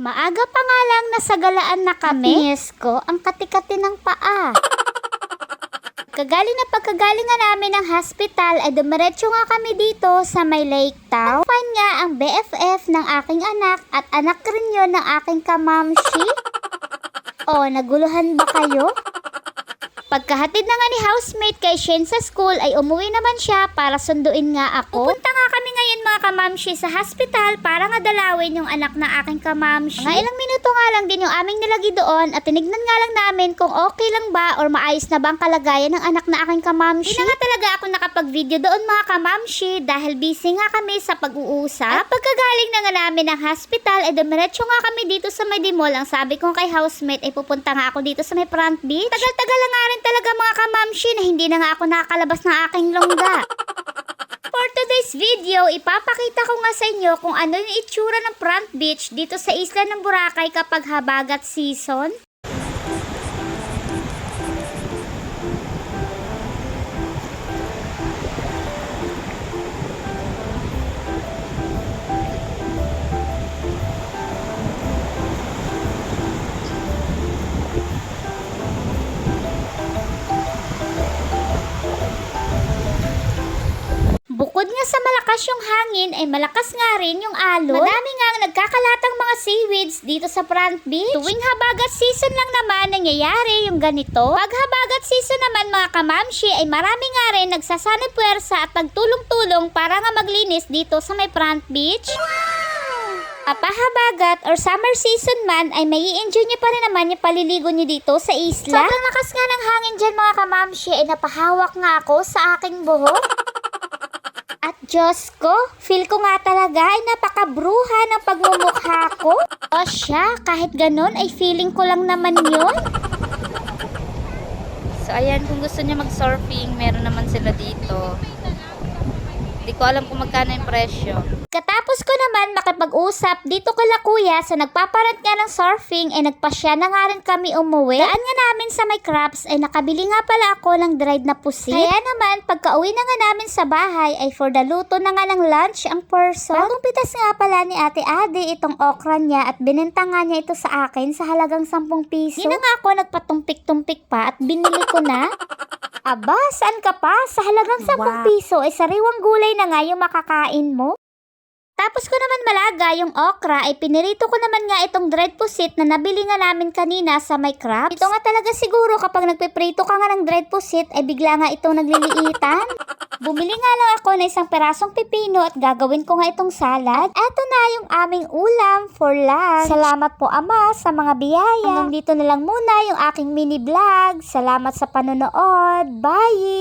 Maaga pa nga lang nasagalaan na kami. Yes ko, ang katikati ng paa. Kagaling na pagkagaling nga namin ng hospital ay dumiretso nga kami dito sa may lake town. Find nga ang BFF ng aking anak at anak rin yun ng aking kamamshi. O, naguluhan ba kayo? Pagkahatid na nga ni housemate kay Shen sa school ay umuwi naman siya para sunduin nga ako. Pupunta ngayon mga kamamshi sa hospital para nga dalawin yung anak na aking kamamshi. Nga ilang minuto nga lang din yung aming nilagi doon at tinignan nga lang namin kung okay lang ba or maayos na ba ang kalagayan ng anak na aking kamamshi. Hindi nga talaga ako nakapag-video doon mga kamamshi dahil busy nga kami sa pag-uusap. At pagkagaling na nga namin ng hospital ay dumiretso nga kami dito sa mall. Ang sabi ko kay housemate ay pupunta nga ako dito sa may front beach. Tagal-tagal nga rin talaga mga kamamshi na hindi na nga ako nakakalabas ng aking longga. Today's video, ipapakita ko nga sa inyo kung ano yung itsura ng front beach dito sa isla ng Boracay kapag habagat season. Sa malakas yung hangin, ay malakas nga rin yung alon. Madami nga ang nagkakalatang mga seaweeds dito sa front beach. Tuwing habagat season lang naman nangyayari yung ganito. Pag habagat season naman mga kamamshi, ay marami nga rin nagsasanay puwersa at nagtulong-tulong para nga maglinis dito sa may front beach. Kapahabagat or summer season man ay may enjoy niyo pa rin naman yung paliligo niyo dito sa isla. Sobrang lakas nga ng hangin dyan mga kamamshi ay napahawak nga ako sa aking buhok. Diyos ko, feel ko nga talaga ay napakabruha ng pagmumukha ko. O siya, kahit ganun ay feeling ko lang naman yun. So, ayan, kung gusto niya mag-surfing, meron naman sila dito. Hindi ko alam kung magkano yung presyo. Katapos ko naman makipag-usap dito kala kuya sa nagpaparent nga ng surfing ay nagpasya na nga rin kami umuwi. Daan nga namin sa may crabs ay nakabili nga pala ako ng dried na pusit. Kaya naman pagka uwi na nga namin sa bahay ay for the luto na nga ng lunch ang person. Bagong pitas nga pala ni ate Ade itong okra niya at binenta nga niya ito sa akin sa halagang 10 piso. Hindi na nga ako nagpatumpik-tumpik pa at binili ko na. Aba, saan ka pa? Sa halagang 10 Wow. piso ay sariwang gulay na nga yung makakain mo. Tapos ko naman malaga yung okra ay pinirito ko naman nga itong dread pusit na nabili nga namin kanina sa may crabs. Ito nga talaga siguro kapag nagpiprito ka nga ng dread pusit ay bigla nga itong nagliliitan. Bumili nga lang ako ng isang perasong pipino at gagawin ko nga itong salad. Eto na yung aming ulam for lunch. Salamat po ama sa mga biyaya. Hanggang dito na lang muna yung aking mini vlog. Salamat sa panonood. Bye!